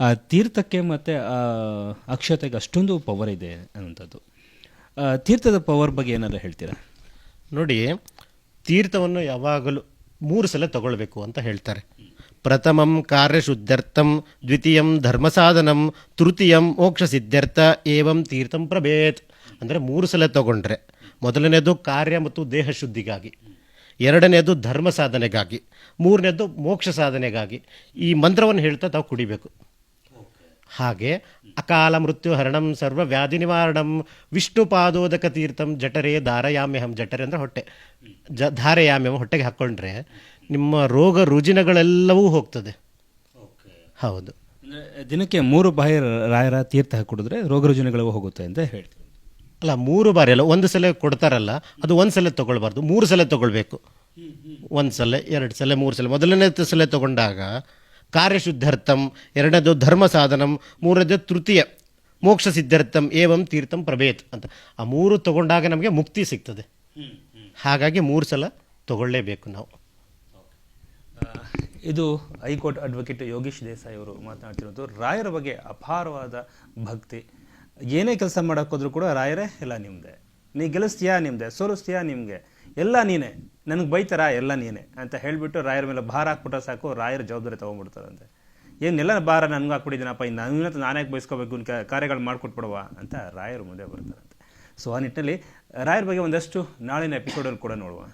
ಆ, ತೀರ್ಥಕ್ಕೆ ಮತ್ತು ಅಕ್ಷತೆಗೆ ಅಷ್ಟೊಂದು ಪವರ್ ಇದೆ ಅನ್ನುವಂಥದ್ದು. ತೀರ್ಥದ ಪವರ್ ಬಗ್ಗೆ ಏನಾದರೂ ಹೇಳ್ತೀರಾ? ನೋಡಿ, ತೀರ್ಥವನ್ನು ಯಾವಾಗಲೂ ಮೂರು ಸಲ ತಗೊಳ್ಬೇಕು ಅಂತ ಹೇಳ್ತಾರೆ. ಪ್ರಥಮಂ ಕಾರ್ಯಶುದ್ಧರ್ಥಂ, ದ್ವಿತೀಯಂ ಧರ್ಮ ಸಾಧನಂ ತೃತೀಯಂ ಮೋಕ್ಷ ಸಿದ್ಧರ್ಥ ಏವಂ ತೀರ್ಥಂ ಪ್ರಭೇತ್. ಅಂದರೆ ಮೂರು ಸಲ ತಗೊಂಡ್ರೆ. ಮೊದಲನೇದು ಕಾರ್ಯ ಮತ್ತು ದೇಹ ಶುದ್ಧಿಗಾಗಿ. ಎರಡನೇದು ಧರ್ಮ ಸಾಧನೆಗಾಗಿ. ಮೂರನೇದು ಮೋಕ್ಷ ಸಾಧನೆಗಾಗಿ. ಈ ಮಂತ್ರವನ್ನು ಹೇಳ್ತಾ ತಾವು ಕುಡಿಬೇಕು. ಹಾಗೆ ಅಕಾಲ ಮೃತ್ಯು ಹರಣಂ ಸರ್ವ ವ್ಯಾಧಿ ನಿವಾರಣಂ ವಿಷ್ಣು ಪಾದೋದಕ ತೀರ್ಥಂ ಜಠರೇ ಧಾರಯಾಮ್ಯಹಂ. ಜಠರೆ ಅಂದರೆ ಹೊಟ್ಟೆ. ಜ ಧಾರಯಾಮ್ಯಹಂ ಹೊಟ್ಟೆಗೆ ಹಾಕ್ಕೊಂಡ್ರೆ ನಿಮ್ಮ ರೋಗ ರುಜಿನಗಳೆಲ್ಲವೂ ಹೋಗ್ತದೆ. ಹೌದು. ದಿನಕ್ಕೆ ಮೂರು ಬಾಯಿ ರಾಯರ ತೀರ್ಥ ಕುಡಿದ್ರೆ ರೋಗ ರುಜಿನಗಳು ಹೋಗುತ್ತೆ ಅಂತ ಹೇಳ್ತೀವಿ. ಅಲ್ಲ ಮೂರು ಬಾರಿ ಅಲ್ಲ ಒಂದು ಸಲ ಕೊಡ್ತಾರಲ್ಲ ಅದು ಒಂದು ಸಲ ತೊಗೊಳ್ಬಾರ್ದು ಮೂರು ಸಲ ತೊಗೊಳ್ಬೇಕು. ಒಂದು ಸಲ ಎರಡು ಸಲ ಮೂರು ಸಲ. ಮೊದಲನೇ ಸಲ ತಗೊಂಡಾಗ ಕಾರ್ಯಶುದ್ಧಾರ್ಥಂ ಎರಡನೇದು ಧರ್ಮ ಸಾಧನಂ ಮೂರನೇದು ತೃತೀಯ ಮೋಕ್ಷ ಸಿದ್ಧಾರ್ಥಂ ಏವಂ ತೀರ್ಥಂ ಪ್ರಭೇತ್ ಅಂತ. ಆ ಮೂರು ತಗೊಂಡಾಗ ನಮಗೆ ಮುಕ್ತಿ ಸಿಗ್ತದೆ. ಹಾಗಾಗಿ ಮೂರು ಸಲ ತಗೊಳ್ಳೇಬೇಕು ನಾವು. ಇದು ಹೈಕೋರ್ಟ್ ಅಡ್ವೊಕೇಟ್ ಯೋಗೀಶ್ ದೇಸಾಯಿ ಅವರು ಮಾತನಾಡ್ತಿರೋದು ರಾಯರ ಬಗ್ಗೆ ಅಪಾರವಾದ ಭಕ್ತಿ. ಏನೇ ಕೆಲಸ ಮಾಡೋಕ್ಕೋದ್ರೂ ಕೂಡ ರಾಯರೇ ಎಲ್ಲ ನಿಮ್ಮದೆ ನೀ ಗೆಲ್ಲಿಸ್ತೀಯಾ ನಿಮ್ಮದೆ ಸೋಲಿಸ್ತೀಯಾ ನಿಮಗೆ? ಎಲ್ಲ ನೀನೇ. ನನಗೆ ಬೈತಾರ? ಎಲ್ಲ ನೀನೇ. ಅಂತ ಹೇಳಿಬಿಟ್ಟು ರಾಯರ ಮೇಲೆ ಭಾರ ಹಾಕ್ಬಿಟ್ರೆ ಸಾಕು, ರಾಯರ ಜವಾಬ್ದಾರಿ ತೊಗೊಂಡ್ಬಿಡ್ತಾರಂತೆ. ಏನೆಲ್ಲ ಭಾರ ನನಗೆ ಹಾಕ್ಬಿಟ್ಟಿದ್ದೀನಪ್ಪ, ಇನ್ನು ನನ್ನ ನಾನೇ ಬಯಸ್ಕೋಬೇಕು ಕಾರ್ಯಗಳು ಮಾಡಿಕೊಟ್ಬಿಡುವ ಅಂತ ರಾಯರು ಮುಂದೆ ಬರ್ತಾರಂತೆ. ಸೊ ಆ ನಿಟ್ಟಿನಲ್ಲಿ ರಾಯರ ಬಗ್ಗೆ ಒಂದಷ್ಟು ನಾಳಿನ ಎಪಿಸೋಡಲ್ಲಿ ಕೂಡ ನೋಡುವ.